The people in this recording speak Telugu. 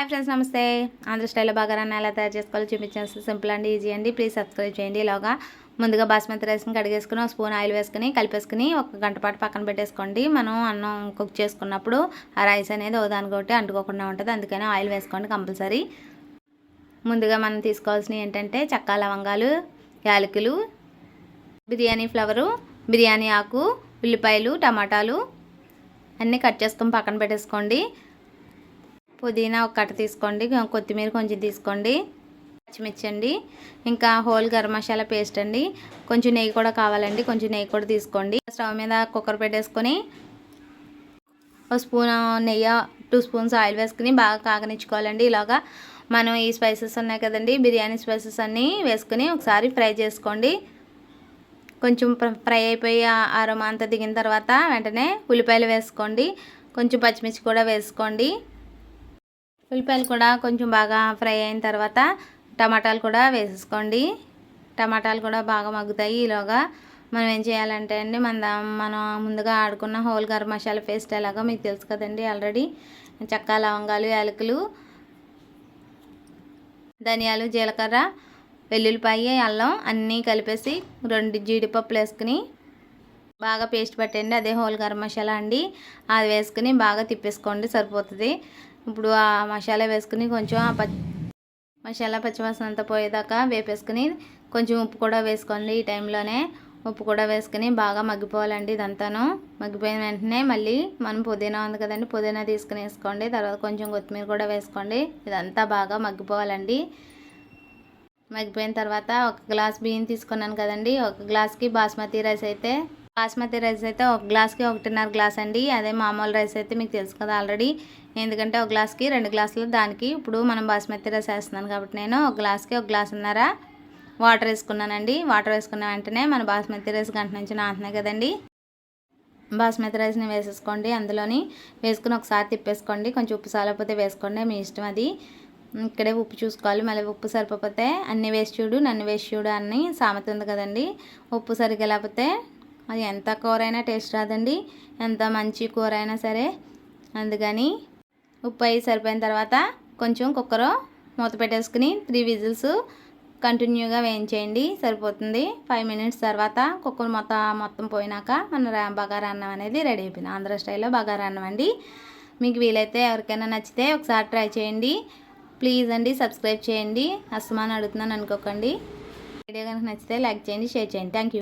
హాయ్ ఫ్రెండ్స్ నమస్తే. ఆంధ్ర స్టైల్లో బగారాన్ని ఎలా తయారు చేసుకోవాలో చూపించాల్సి సింపుల్ అండి ఈజీ అండి. ప్లీజ్ సబ్స్క్రైబ్ చేయండి. ఇలాగా ముందుగా బాస్మతి రైస్ని కడిగేసుకుని ఒక స్పూన్ ఆయిల్ వేసుకుని కలిపేసుకుని ఒక గంట పాటు పక్కన పెట్టేసుకోండి. మనం అన్నం కుక్ చేసుకున్నప్పుడు ఆ రైస్ అనేది ఒకదానికొకటి అంటుకోకుండా ఉంటుంది. అందుకని ఆయిల్ వేసుకోండి కంపల్సరీ. ముందుగా మనం తీసుకోవాల్సినవి ఏంటంటే చక్కా లవంగాలు యాలకులు బిర్యానీ ఫ్లవరు బిర్యానీ ఆకు ఉల్లిపాయలు టమాటాలు అన్నీ కట్ చేసుకొని పక్కన పెట్టేసుకోండి. పుదీనా ఒక కట్ట తీసుకోండి కొత్తిమీర కొంచెం తీసుకోండి. పచ్చిమిర్చి అండి ఇంకా హోల్ గరం మసాలా పేస్ట్ అండి. కొంచెం నెయ్యి కూడా కావాలండి కొంచెం నెయ్యి కూడా తీసుకోండి. స్టవ్ మీద కుక్కర్ పెట్టేసుకొని ఒక స్పూన్ నెయ్యి టూ స్పూన్స్ ఆయిల్ వేసుకుని బాగా కాగనిచ్చుకోవాలండి. ఇలాగా మనం ఈ స్పైసెస్ ఉన్నాయి కదండి బిర్యానీ స్పైసెస్ అన్నీ వేసుకుని ఒకసారి ఫ్రై చేసుకోండి. కొంచెం ఫ్రై అయిపోయి అరమ అంతా దిగిన తర్వాత వెంటనే ఉల్లిపాయలు వేసుకోండి. కొంచెం పచ్చిమిర్చి కూడా వేసుకోండి. ఉల్లిపాయలు కూడా కొంచెం బాగా ఫ్రై అయిన తర్వాత టమాటాలు కూడా వేసేసుకోండి. టమాటాలు కూడా బాగా మగ్గుతాయి ఈలోగా. మనం ఏం చేయాలంటే అండి మన మనం ముందుగా ఆడుకున్న హోల్ గరం మసాలా పేస్ట్ ఎలాగో మీకు తెలుసు కదండి ఆల్రెడీ. చక్క లవంగాలు యాలకులు ధనియాలు జీలకర్ర వెల్లుల్లిపాయ అల్లం అన్నీ కలిపేసి రెండు జీడిపప్పులు వేసుకుని బాగా పేస్ట్ పెట్టండి అదే హోల్ గరం మసాలా అండి. అది వేసుకుని బాగా తిప్పేసుకోండి సరిపోతుంది. ఇప్పుడు ఆ మసాలా వేసుకుని కొంచెం ఆ పచ్చి మసాలా పచ్చివాసన అంతా పోయేదాకా వేపేసుకుని కొంచెం ఉప్పు కూడా వేసుకోండి ఈ టైంలోనే. ఉప్పు కూడా వేసుకుని బాగా మగ్గిపోవాలండి ఇదంతాను. మగ్గిపోయిన వెంటనే మళ్ళీ మనం పుదీనా ఉంది కదండి పుదీనా తీసుకుని వేసుకోండి. తర్వాత కొంచెం కొత్తిమీర కూడా వేసుకోండి. ఇదంతా బాగా మగ్గిపోవాలండి. మగ్గిపోయిన తర్వాత ఒక గ్లాస్ బియ్యం తీసుకున్నాను కదండి. ఒక గ్లాస్కి బాస్మతి రైస్ అయితే బాస్మతి రైస్ అయితే ఒక గ్లాస్కి ఒకటిన్నర గ్లాస్ అండి. అదే మామూలు రైస్ అయితే మీకు తెలుసు కదా ఆల్రెడీ. ఎందుకంటే ఒక గ్లాస్కి రెండు గ్లాసులు దానికి ఇప్పుడు మనం బాస్మతి రైస్ వేస్తున్నాను కాబట్టి నేను ఒక గ్లాస్కి ఒక గ్లాసున్నర వాటర్ వేసుకున్నానండి. వాటర్ వేసుకున్న వెంటనే మన బాస్మతి రైస్ గంట నుంచి నాటున్నాయి కదండి. బాస్మతి రైస్ని వేసేసుకోండి. అందులోని వేసుకుని ఒకసారి తిప్పేసుకోండి. కొంచెం ఉప్పు సాలకపోతే వేసుకోండి. మీ ఇష్టం అది. ఇక్కడే ఉప్పు చూసుకోవాలి. మళ్ళీ ఉప్పు సరిపోతే అన్ని వేసి చూడు నన్ను వేసి చూడు అని సామెత ఉంది కదండి. ఉప్పు సరిగ్గా లేకపోతే అది ఎంత కూర అయినా టేస్ట్ రాదండి. ఎంత మంచి కూర అయినా సరే. అందుకని ఉప్పు అయ్యి సరిపోయిన తర్వాత కొంచెం కుక్కర్ మూత పెట్టేసుకుని త్రీ విజిల్స్ కంటిన్యూగా వేయించేయండి. సరిపోతుంది. ఫైవ్ మినిట్స్ తర్వాత కుక్కర్ మొత్తం మొత్తం పోయినాక మన బగారా అన్నం అనేది రెడీ అయిపోయింది. ఆంధ్ర స్టైల్లో బగారా అన్నం అండి. మీకు వీలైతే ఎవరికైనా నచ్చితే ఒకసారి ట్రై చేయండి. ప్లీజ్ అండి సబ్స్క్రైబ్ చేయండి. అస్మాన్ అడుగుతున్నాను అనుకోకండి. వీడియో కనుక నచ్చితే లైక్ చేయండి షేర్ చేయండి. థ్యాంక్